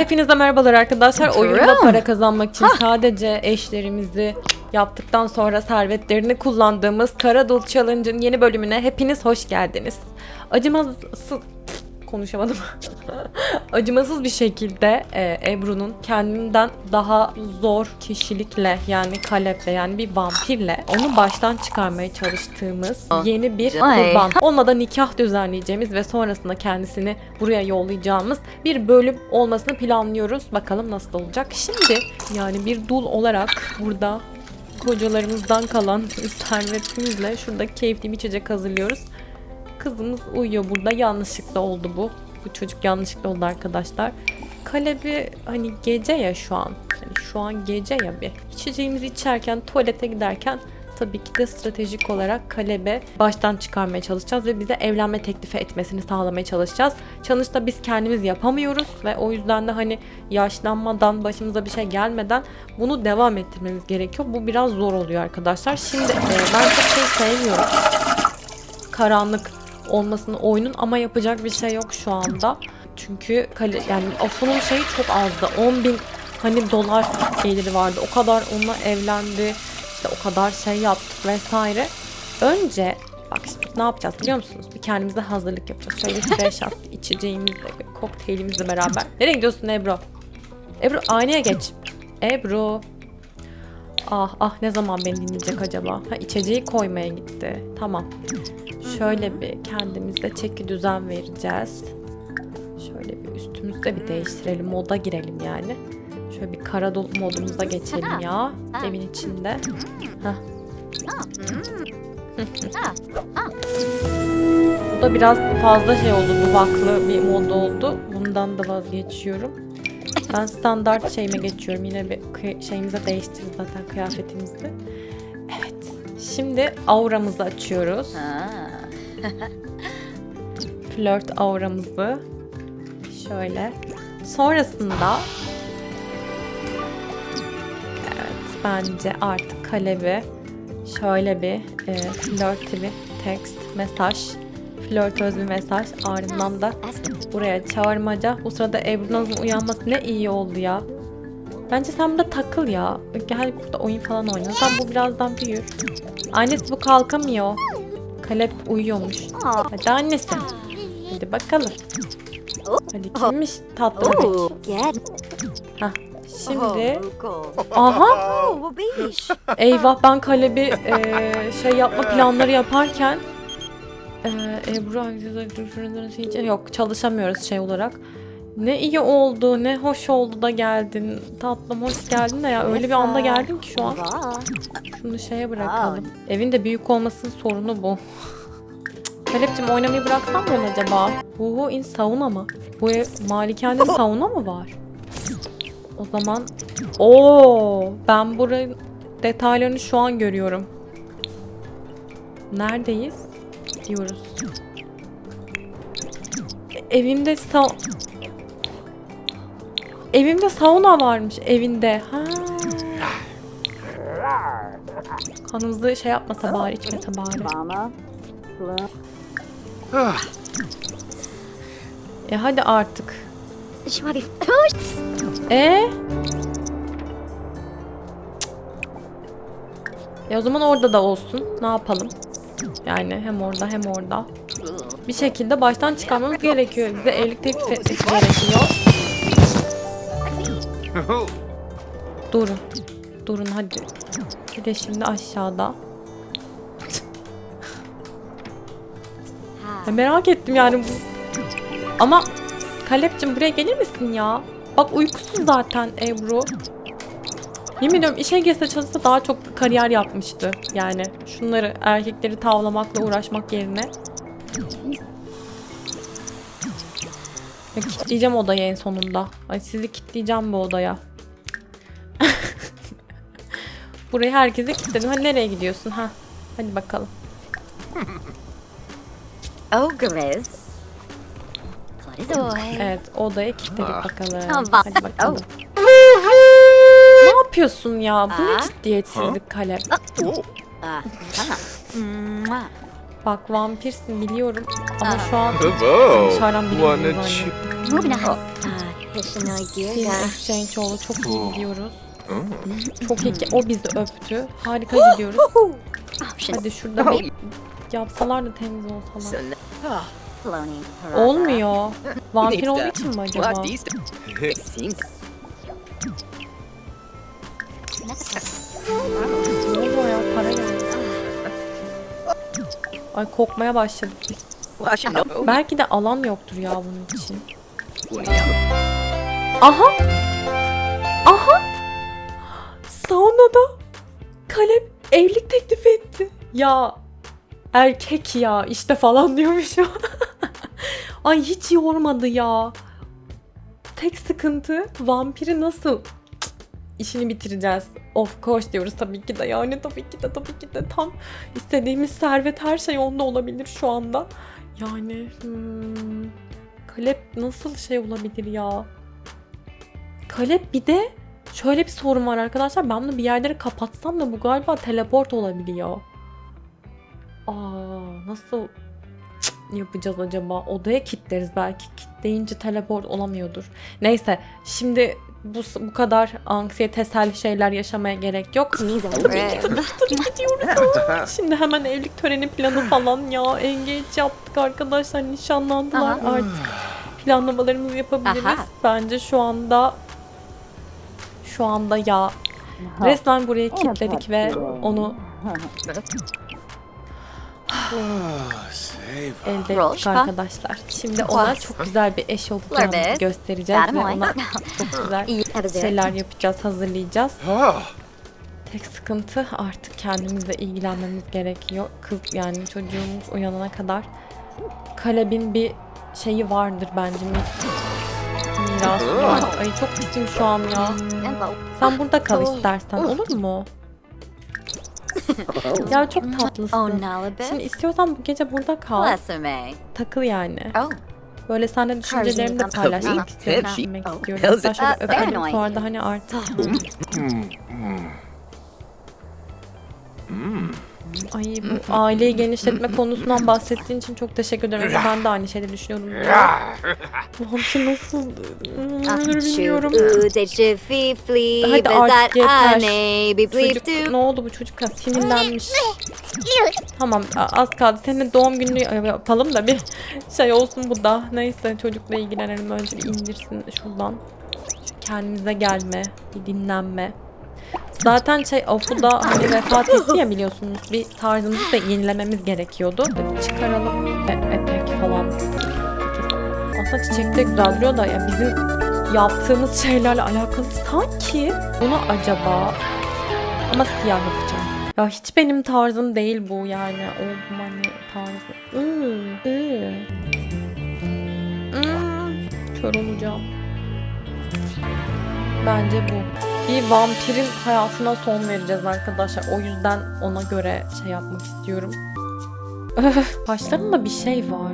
Hepinize merhabalar arkadaşlar. Oyunda para kazanmak için sadece eşlerimizi yaptıktan sonra servetlerini kullandığımız Karadul Challenge'ın yeni bölümüne hepiniz hoş geldiniz. Acımasız konuşamadım. Acımasız bir şekilde e, Ebru'nun kendinden daha zor kişilikle yani kaleple yani bir vampirle onu baştan çıkarmaya çalıştığımız yeni bir Ay. kurban. Olmadan nikah düzenleyeceğimiz ve sonrasında kendisini buraya yollayacağımız bir bölüm olmasını planlıyoruz. Bakalım nasıl olacak. Şimdi yani bir dul olarak burada kocalarımızdan kalan servetimizle şurada keyifli bir içecek hazırlıyoruz. Kızımız uyuyor burada. Yanlışlıkla oldu bu. Bu çocuk yanlışlıkla oldu arkadaşlar. Kalebi hani gece ya şu an. Hani şu an gece ya bir. İçeceğimizi içerken tuvalete giderken tabii ki de stratejik olarak Kalebe baştan çıkarmaya çalışacağız ve bize evlenme teklifi etmesini sağlamaya çalışacağız. Challenge'da biz kendimiz yapamıyoruz ve o yüzden de hani yaşlanmadan başımıza bir şey gelmeden bunu devam ettirmemiz gerekiyor. Bu biraz zor oluyor arkadaşlar. Şimdi e, ben çok şey sevmiyorum karanlık olmasını oyunun ama yapacak bir şey yok şu anda. Çünkü kale, yani Afu'nun şeyi çok azdı. 10 bin hani dolar geliri vardı. O kadar onunla evlendi. İşte o kadar şey yaptık vesaire. Önce bak şimdi ne yapacağız biliyor musunuz? Bir kendimize hazırlık yapacağız. Şöyle fresh up içeceğimizle, kokteylimizle beraber. Nereye gidiyorsun Ebru? Ebru aynaya geç. Ebru. Ah ah ne zaman beni dinleyecek acaba? Ha içeceği koymaya gitti. Tamam. Şöyle bir kendimize çeki düzen vereceğiz. Şöyle bir üstümüzü de bir değiştirelim. Moda girelim yani. Şöyle bir kara modumuza geçelim ya. Evin içinde. Heh. Bu da biraz fazla şey oldu. Duvaklı bir mod oldu. Bundan da vazgeçiyorum. Ben standart şeyime geçiyorum. Yine bir şeyimize değiştiririz zaten kıyafetimizi. Evet. Şimdi auramızı açıyoruz. Flört auramızı. Şöyle. Sonrasında Evet bence artık kalebi şöyle bir e, flörtü bir text mesaj flörtöz bir mesaj. Ardından da buraya çağırmaca. Bu sırada Ebru Naz'ın uyanması ne iyi oldu ya. Bence sen burada takıl ya. Gel burada oyun falan oyna. Sen bu birazdan büyür. Annesi bu kalkamıyor Kalep uyuyormuş hadi annesi hadi bakalım hadi kimmiş tatlı bebek. Hah, şimdi aha. Eyvah ben Kaleb'i eee, şey yapma planları yaparken eee Ebru Agziz'e yok çalışamıyoruz şey olarak. Ne iyi oldu, ne hoş oldu da geldin. Tatlım hoş geldin de ya öyle bir anda geldin ki şu an. Şunu şeye bırakalım. Evin de büyük olmasının sorunu bu. Kalep'cim oynamayı bıraksam mı onu acaba? Uhu in sauna mı? Bu ev malikende sauna mı var? O zaman Oo, ben buranın detaylarını şu an görüyorum. Neredeyiz? Diyoruz. Evimde sa Evimde sauna varmış evinde. Ha. Kanımızı şey yapmasa bari içmese bari. E hadi artık. E? E o zaman orada da olsun. Ne yapalım? Yani hem orada hem orada. Bir şekilde baştan çıkarmamız gerekiyor. Bize evlilik teklif etmesi gerekiyor. Durun. Durun hadi. Bir de şimdi aşağıda. Ya merak ettim yani bu. Ama Kalep'cim buraya gelir misin ya? Bak uykusuz zaten Ebru. Yemin ediyorum işe girse çalışsa daha çok kariyer yapmıştı. Yani şunları erkekleri tavlamakla uğraşmak yerine. Ya kitleyeceğim odayı en sonunda. Ay sizi kitleyeceğim bu odaya. Burayı herkese kilitledim. Ha nereye gidiyorsun ha? Hadi bakalım. Florizoy. Evet odaya kilitledik bakalım. Tamam. Hadi bakalım. Ne yapıyorsun ya? Bu ne Aa. ciddiyetsizlik kalem. Ah. Bak vampirsin biliyorum ama şu an dışarıdan zannettim. Moving. Ah. Exchange oldu. Çok iyi gidiyoruz. Oh. Çok iyi ki o bizi öptü. Harika gidiyoruz. Hadi şurada bir yapsalar da temiz olsalar. floating. Olmuyor. Vampir olduğu için mi acaba? Ne oluyor ya? Para geldi. Ay kokmaya başladık biz. Belki de alan yoktur ya bunun için. Aha! Aha! Saunada Kalep evlilik teklif etti. Ya erkek ya işte falan diyormuşum. Ay hiç yormadı ya. Tek sıkıntı vampiri nasıl işini bitireceğiz. Of course diyoruz tabii ki de yani tabii ki de tabii ki de tam istediğimiz servet her şey onda olabilir şu anda. Yani hmm, Kalep nasıl şey olabilir ya? Kalep bir de şöyle bir sorun var arkadaşlar. Ben bunu bir yerlere kapatsam da bu galiba teleport olabiliyor. Aa nasıl yapacağız acaba? Odaya kilitleriz belki. Kilitleyince teleport olamıyordur. Neyse şimdi bu, bu kadar anksiyetesel şeyler yaşamaya gerek yok. Tabii ki tabii ki tabii ki diyoruz. Şimdi hemen evlilik töreni planı falan ya. Engage yaptık arkadaşlar. Nişanlandılar Aha. artık. Planlamalarımızı yapabiliriz. Aha. Bence şu anda şu anda ya resmen buraya kilitledik ve onu. Elde ettik arkadaşlar. Şimdi ona çok güzel bir eş olacağımızı Larbes. göstereceğiz ve ona çok güzel şeyler yapacağız, hazırlayacağız. Ah, Tek sıkıntı artık kendimizle ilgilenmemiz gerekiyor. Kız yani çocuğumuz uyanana kadar Kaleb'in bir şeyi vardır bence mi? Mirası var. Ay çok üzgün şu an ya. Sen burada kal istersen olur mu? ya çok tatlısın. Oh. Şimdi istiyorsan bu gece burada kal. Takıl yani. Oh, Böyle seninle düşüncelerimi de paylaşmak istiyorum. Oh. Düşünmek Oh. istiyorum. Hatta şöyle öpelim sonra da hani artık. Ay bu aileyi genişletme konusundan bahsettiğin için çok teşekkür ederim. Ben de aynı şeyleri düşünüyorum. Vampir nasıl? ah, Bilmiyorum. Hadi artık yeter. Çocuk, ne oldu bu çocuk? Sinirlenmiş. Tamam az kaldı. Senin doğum gününü yapalım da bir şey olsun bu da. Neyse çocukla ilgilenelim. Önce bir indirsin şuradan. Şu kendimize gelme, bir dinlenme. Zaten şey Afu da hani vefat etti ya biliyorsunuz. Bir tarzımızı da yenilememiz gerekiyordu. Çıkaralım. E- etek falan. Aslında çiçek de güzel duruyor da ya bizim yaptığımız şeylerle alakalı sanki bunu acaba ama siyah yapacağım. Ya hiç benim tarzım değil bu yani. Oldum hani tarzı. Iı, ıı. Hmm, Kör olacağım. Bence bu. Bir vampirin hayatına son vereceğiz arkadaşlar. O yüzden ona göre şey yapmak istiyorum. Öf, Başlarında bir şey var.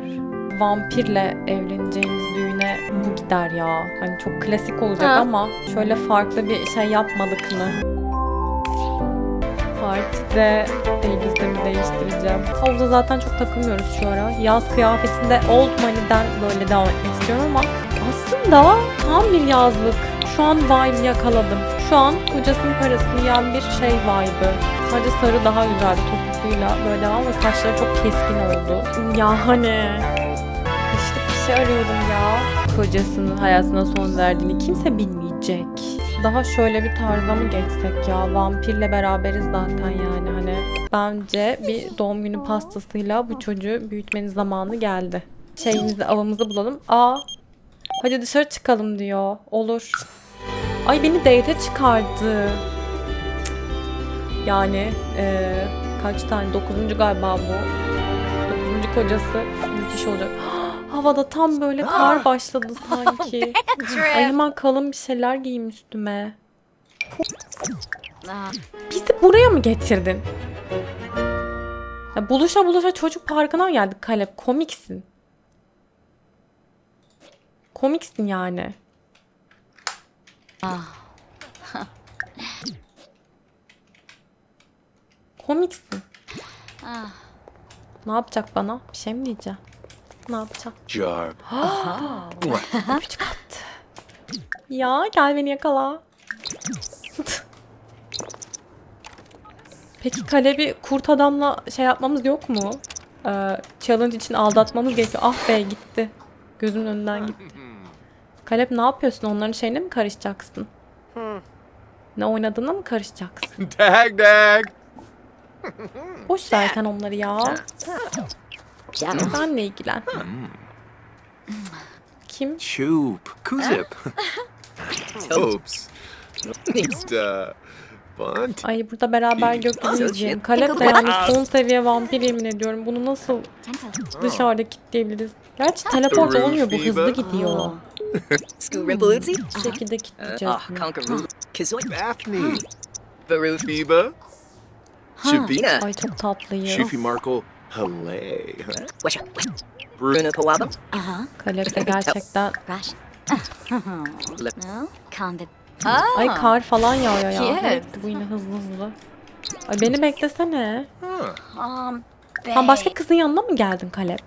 Vampirle evleneceğimiz düğüne bu gider ya. Hani çok klasik olacak Ha. ama şöyle farklı bir şey yapmadık mı? Partide elbisemi değiştireceğim. Havuza zaten çok takılmıyoruz şu ara. Yaz kıyafetinde Old Money'den böyle devam etmek istiyorum ama aslında tam bir yazlık. Şu an vibe yakaladım. Şu an kocasının parasını yiyen bir şey vibe'ı. Sadece sarı daha güzeldi topukluyla böyle ve saçları çok keskin oldu. Ya hani işte bir şey arıyorum ya. Kocasının hayatına son verdiğini kimse bilmeyecek. Daha şöyle bir tarzda mı geçsek ya? Vampirle beraberiz zaten yani hani. Bence bir doğum günü pastasıyla bu çocuğu büyütmenin zamanı geldi. Şeyimizi, avımızı bulalım. Aa, hadi dışarı çıkalım diyor. Olur. Ay beni date çıkardı. Yani eee, kaç tane? Dokuzuncu galiba bu. Dokuzuncu kocası müthiş olacak. Havada tam böyle kar başladı sanki. Ay hemen kalın bir şeyler giyeyim üstüme. Bizi buraya mı getirdin? Ya buluşa buluşa çocuk parkına mı geldik Kalep? Komiksin. Komiksin yani. Ah. Komiksin. Ah. Ne yapacak bana? Bir şey mi diyeceğim? Ne yapacak? Jarb. Öpücük attı. Ya gel beni yakala. Peki Kaleb'i kurt adamla şey yapmamız yok mu? Ee, challenge için aldatmamız gerekiyor. Ah be gitti. Gözümün önünden gitti. Kalep ne yapıyorsun? Onların şeyine mi karışacaksın? Ne oynadığına mı karışacaksın? Dag dag. Boş ver sen onları ya. Benle ilgilen. Kim? Choop. Kuzip. Oops. İşte. Bunt. Ay burada beraber gökyüzü izleyelim. Kalep de yani son seviye vampir yemin ediyorum. Bunu nasıl dışarıda kilitleyebiliriz? Gerçi teleport olmuyor bu hızlı gidiyor. Scoorimbalootsy? Bu şekilde kilitleyeceğiz Ah, bunu. Conkaroo. Kizoy. Daphne. Varoof. Fiba. Shabina. Ay çok tatlıyız. Shufi Markle. Hale. Washa. Bruno. Kawabam. Uh-huh. Kalep de gerçekten. No? Condit. Ay kar falan yağıyor ya. Evet, bu yine hızlı hızlı. Ay beni beklesene. Um, Sen başka kızın yanına mı geldin Kalep?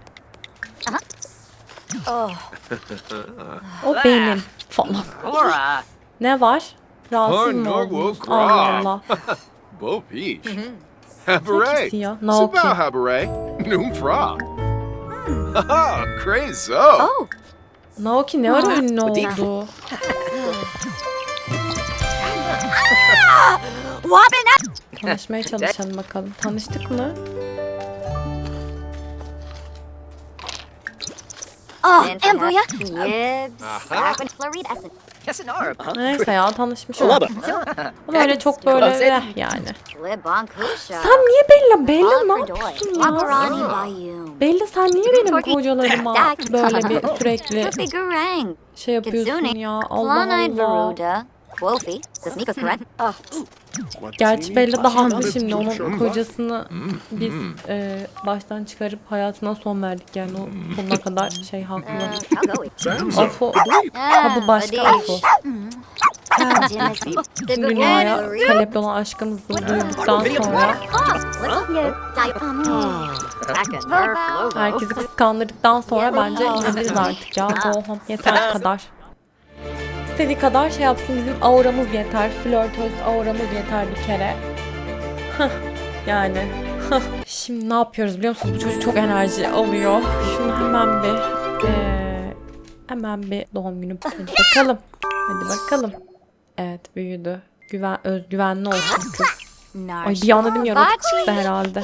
Oh. O benim falan. Laura. Ne var? Rahatsız Oh, mı oldunuz? Allah. Allah. Bo Peach. Ya? Naoki. Suba Habare. Noom Fra. Haha. Crazy. Oh. Naoki ne ara ünlü oldu? Up. Tanışmaya çalışalım bakalım. Tanıştık mı? Oh, Essence. Kessinara. Neyse ya tanışmış olduk. Ama öyle çok böyle eh yani. Sen niye Bella? Bella ne yapıyorsun ya? Bella sen niye benim kocalarıma böyle bir sürekli şey yapıyorsun ya? Allah Allah. Wolfie. Oh. Gerçi Bella da haklı şimdi. Onun kocasını biz e, baştan çıkarıp hayatına son verdik. Yani o sonuna kadar şey haklı. Afo, ha bu başka Afo. Timothy. Tüm dünyaya Kalep'le olan aşkımızı duyduktan sonra herkesi kıskandırdıktan sonra bence inanırız artık ya. Go home yeter kadar. İstediği kadar şey yapsın bizim auramız yeter. Flörtöz auramız yeter bir kere. Yani. Şimdi ne yapıyoruz biliyor musunuz? Bu çocuk çok enerji alıyor. Şunu hemen bir eee, hemen bir doğum günü hadi bakalım. Hadi bakalım. Evet büyüdü. Güven, özgüvenli olsun kız. Ay bir anda yaratık çıktı herhalde.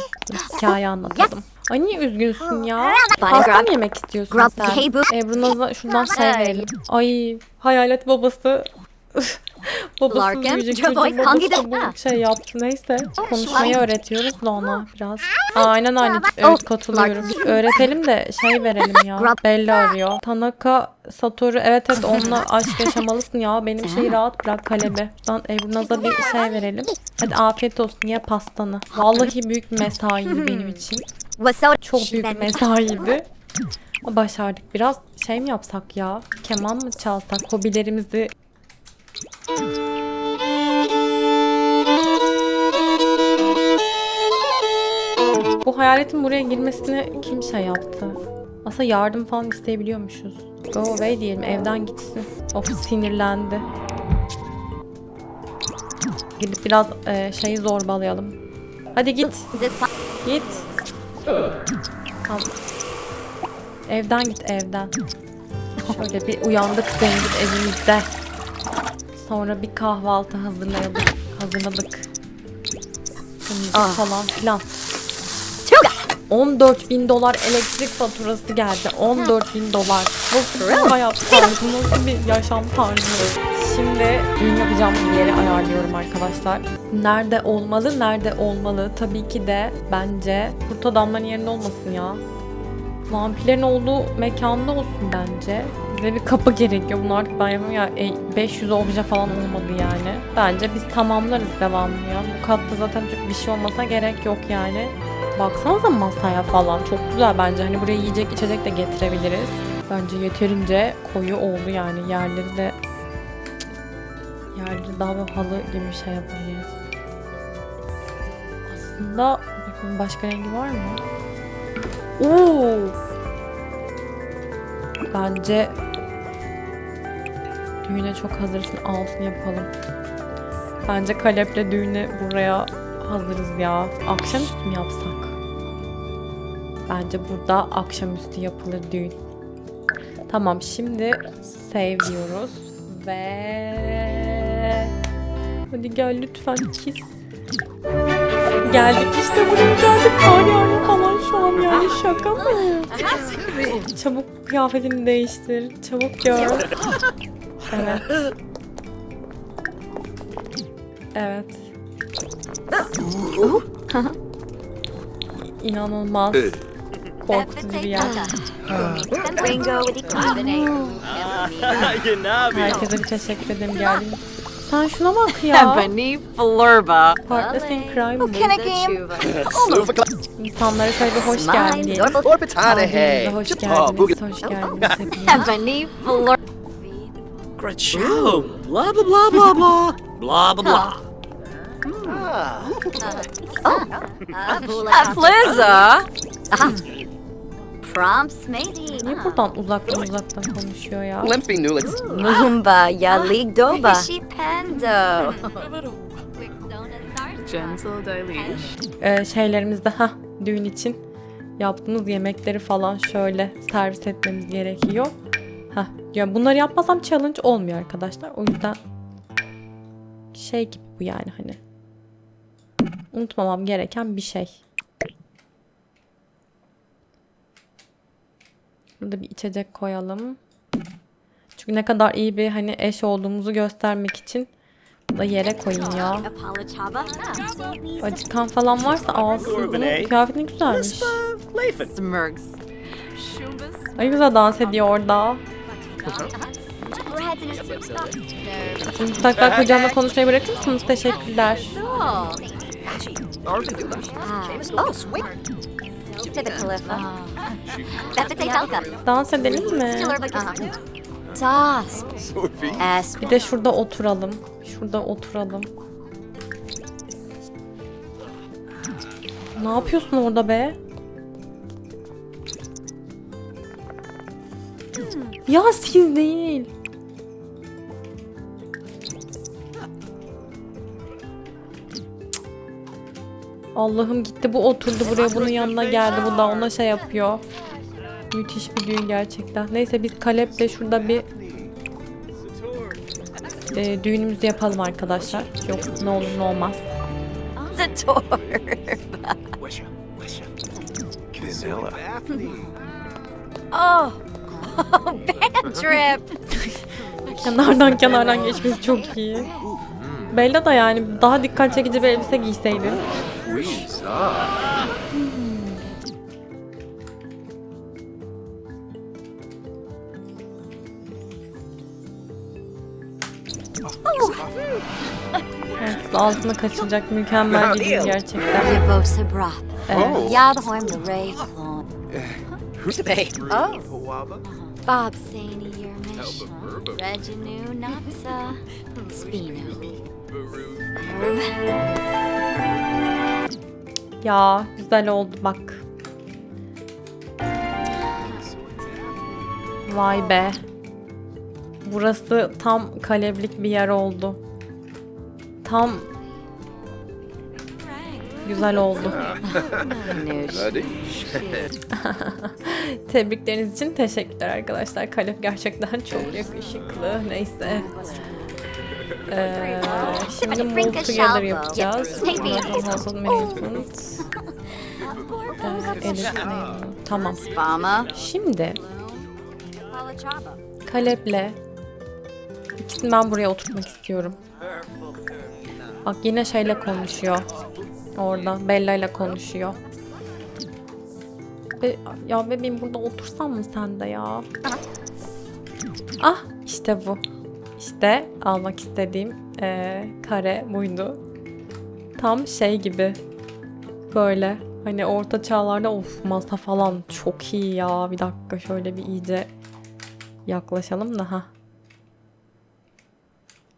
Hikaye anlatalım. Ay niye üzgünsün ya? Pasta mı yemek istiyorsun sen? Ebru Naz'a şuradan şey verelim. Ay hayalet babası. babası voice Çocuğun babası bu şey yaptı neyse. Konuşmayı öğretiyoruz da ona biraz. Aynen aynen evet katılıyorum. Öğretelim de şey verelim ya. Bella arıyor. Tanaka Satoru evet evet onunla aşk yaşamalısın ya. Benim şeyi rahat bırak kalemi. Lan Ebru Naz'a bir şey verelim. Hadi afiyet olsun ye pastanı. Vallahi büyük bir mesaiydi benim için. Çok büyük mesaiydi. Başardık. Biraz şey mi yapsak ya? Keman mı çalsak? Hobilerimizi... Bu hayaletin buraya girmesini kim şey yaptı? Aslında yardım falan isteyebiliyormuşuz. Go away diyelim. Evden gitsin. Of sinirlendi. Gidip biraz e, şeyi zorbalayalım. Hadi git. Git. Evden git evden. Şöyle bir uyandık zengin evimizde. Sonra bir kahvaltı hazırlayalım. Hazırladık. Temizlik falan filan. 14 bin dolar elektrik faturası geldi. 14 bin dolar. Nasıl bir hayat tarzı, nasıl bir yaşam tarzı. Şimdi düğün yapacağım bir yeri ayarlıyorum arkadaşlar. Nerede olmalı, nerede olmalı? Tabii ki de bence kurt adamların yerinde olmasın ya. Vampirlerin olduğu mekanda olsun bence. Bize bir kapı gerekiyor. Bunu artık ben yapamam ya. e, 500 obje falan olmadı yani. Bence biz tamamlarız devamlı ya. Bu katta zaten çok bir şey olmasa gerek yok yani. Baksanıza masaya falan. Çok güzel bence. Hani buraya yiyecek içecek de getirebiliriz. Bence yeterince koyu oldu yani. Yerleri de yerleri daha bir halı gibi bir şey yapabiliriz. Aslında bakın başka rengi var mı? Oo. Bence düğüne çok hazır. Şimdi altını yapalım. Bence kaleple düğüne buraya hazırız ya. Akşamüstü mü yapsak? Bence burada akşamüstü yapılır düğün. Tamam şimdi save diyoruz. Ve... Hadi gel lütfen kiss. Geldik işte buraya geldik. Kar yağıyor falan şu an yani şaka mı? Çabuk kıyafetini değiştir. Çabuk gör. Evet. Evet. İnanılmaz korkutucu bir yer. Ringo with the Herkese bir teşekkür ederim geldiğin için. Sen şuna bak ya. Ebony Flurba. Partners in Crime mı? Can game? İnsanlara şöyle bir hoş geldiniz. Orbitana hey. Hoş geldiniz. Hoş geldiniz hepiniz. Ebony Flur. Grachow. Blah blah blah blah blah. Blah blah blah. Flizza. Prompts maybe. Niye buradan uzaktan uzaktan konuşuyor ya? Limpy Nulitz. Lumba ya Ligdoba. She pando. Gentle Deluge. Ee, şeylerimizde ha düğün için yaptığımız yemekleri falan şöyle servis etmemiz gerekiyor. Ha, ya bunları yapmasam challenge olmuyor arkadaşlar. O yüzden şey gibi bu yani hani. Unutmamam gereken bir şey. Burada bir içecek koyalım. Çünkü ne kadar iyi bir hani eş olduğumuzu göstermek için da yere koyayım ya. Acıkan falan varsa alsın. Bunun kıyafeti ne güzelmiş. Ay güzel dans ediyor orada. Şimdi mutlaka kocamla konuşmayı bırakır mısınız? Teşekkürler. To the. Dans edelim mi? Das. Sophie. Asp. Bir de şurada oturalım. Şurada oturalım. Ne yapıyorsun orada be? Ya siz değil. Allah'ım gitti bu oturdu buraya bunun yanına geldi bu da ona şey yapıyor. Müthiş bir düğün gerçekten. Neyse biz Kalep'le şurada bir e, düğünümüzü yapalım arkadaşlar. Yok ne olur ne olmaz. Vanilla. Oh. Band trip. Kenardan kenardan geçmesi çok iyi. Bella da yani daha dikkat çekici bir elbise giyseydi. Squeeze. Ah. Herkes altına kaçacak mükemmel bir düğün gerçekten. Yabosa Brop. Evet. Oh. Yabhorn the Ray Clone. Who's Hey. Oh. Bob Saney Yermish. Reginu Napsa. Spino. Ya güzel oldu bak. Vay be. Burası tam kaleblik bir yer oldu. Tam güzel oldu. Tebrikleriniz için teşekkürler arkadaşlar. Kalep gerçekten çok yakışıklı. Neyse. Ee, şimdi move together yapacağız. Ondan sonra household management. Ee, edit name. Tamam. Şimdi. Kalep'le ikisini ben buraya oturtmak istiyorum. Bak yine şeyle konuşuyor. Orada Bella ile konuşuyor. Be- ya bebeğim burada otursam mı sen de ya? Ah işte bu. İşte almak istediğim eee, kare buydu. Tam şey gibi. Böyle hani orta çağlarda of masa falan çok iyi ya. Bir dakika şöyle bir iyice yaklaşalım da ha.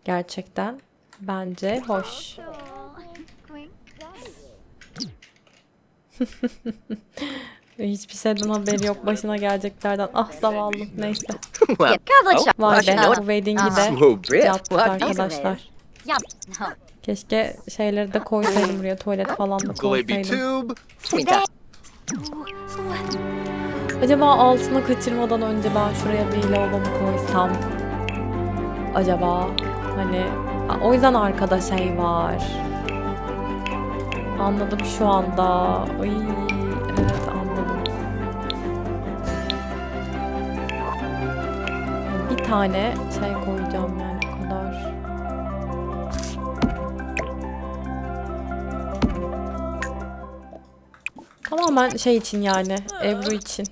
Gerçekten bence hoş. Hiçbir şeyden haberi yok başına geleceklerden. Ah zavallı neyse. Shop. Vay be bu wedding'i de yaptık arkadaşlar. Keşke şeyleri de koysaydım buraya tuvalet falan da koysaydım. Acaba altına kaçırmadan önce ben şuraya bir lavabo koysam? Acaba hani Ha, o yüzden arkada şey var. Anladım şu anda. Ay, evet tane şey koyacağım yani o kadar. Tamamen şey için yani Ebru için.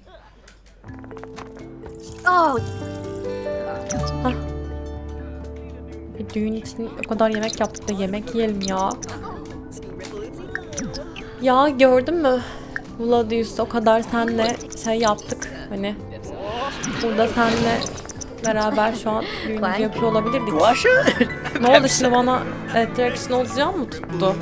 Oh, Bir düğün için o kadar yemek yaptık da yemek yiyelim ya. Ya gördün mü? Vladius o kadar senle şey yaptık hani. Burada senle beraber şu an düğünümüzü yapıyor olabilirdik. Guasha? Ne oldu şimdi bana attraction olacağım mı tuttu?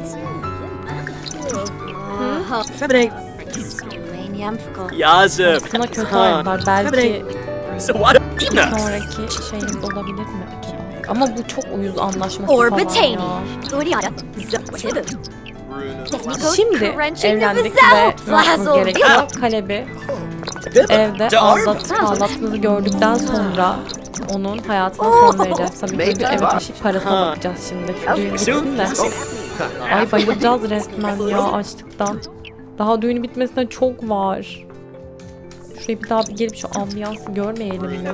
Maniamfical. Yazık. Buna kötü Ha. oynadılar. Belki So what? Sonraki şeyimiz olabilir mi acaba? Ama bu çok uyuz anlaşması Orbitani. falan ya. Şimdi evlendik ve ne yapmamız gerekiyor? Kalebi evde aldat, aldattığınızı gördükten sonra onun hayatına son vereceğiz. Tabii ki önce eve taşıyıp parasına bakacağız şimdi. Şu düğün bitsin de. Ay bayılacağız resmen ya açlıktan. Daha düğünü bitmesine çok var. Şuraya bir daha bir gelip şu ambiyansı görmeyelim mi?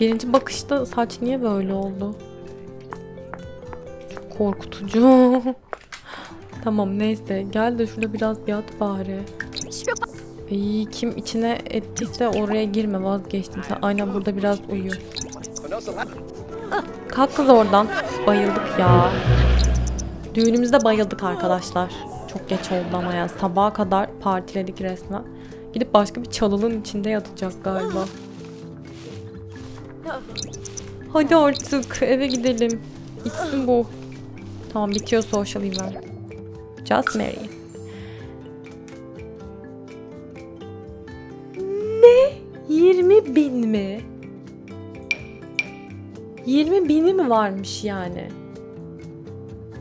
Birinci bakışta saç niye böyle oldu? Çok korkutucu. Tamam neyse gel de şurada biraz bir at bari. İyi kim içine ettiyse oraya girme vazgeçtim. Sen aynen burada biraz uyu. Kalk kız oradan. Bayıldık ya. Düğünümüzde bayıldık arkadaşlar. Çok geç oldu ama ya. Sabaha kadar partiledik resmen. Gidip başka bir çalılın içinde yatacak galiba. Hadi artık eve gidelim. Bitsin bu. Tamam bitiyor social event. Just marry. Ne? 20 bin mi? 20 bini mi varmış yani?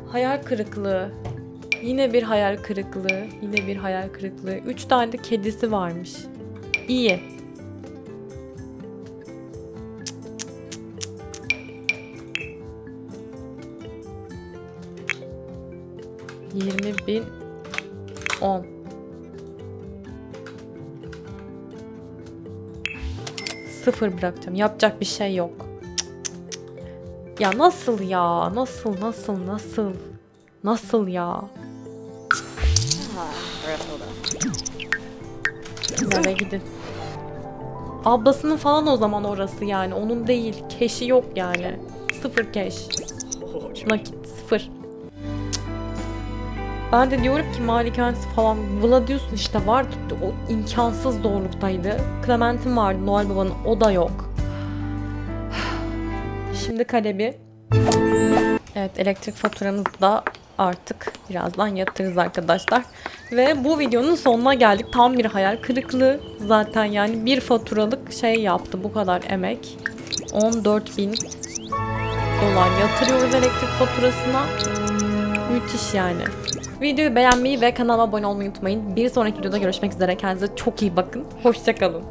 Hayal kırıklığı. Yine bir hayal kırıklığı. Yine bir hayal kırıklığı. 3 tane de kedisi varmış. İyi. Yirmi bin on. Sıfır bırakacağım. Yapacak bir şey yok. Ya nasıl ya? Nasıl nasıl nasıl? Nasıl ya? Eve gidin. Ablasının falan o zaman orası yani. Onun değil. Keşi yok yani. Sıfır keş. Nakit sıfır. Ben de diyorum ki malikanesi falan Vladius'un işte vardı. O imkansız zorluktaydı. Clementine vardı Noel Baba'nın. O da yok. Şimdi Kalebi. Evet elektrik faturamızı da artık birazdan yatırız arkadaşlar. Ve bu videonun sonuna geldik. Tam bir hayal kırıklığı. Zaten yani bir faturalık şey yaptı bu kadar emek. 14 bin dolar yatırıyoruz elektrik faturasına. Müthiş yani. Videoyu beğenmeyi ve kanala abone olmayı unutmayın. Bir sonraki videoda görüşmek üzere. Kendinize çok iyi bakın. Hoşçakalın.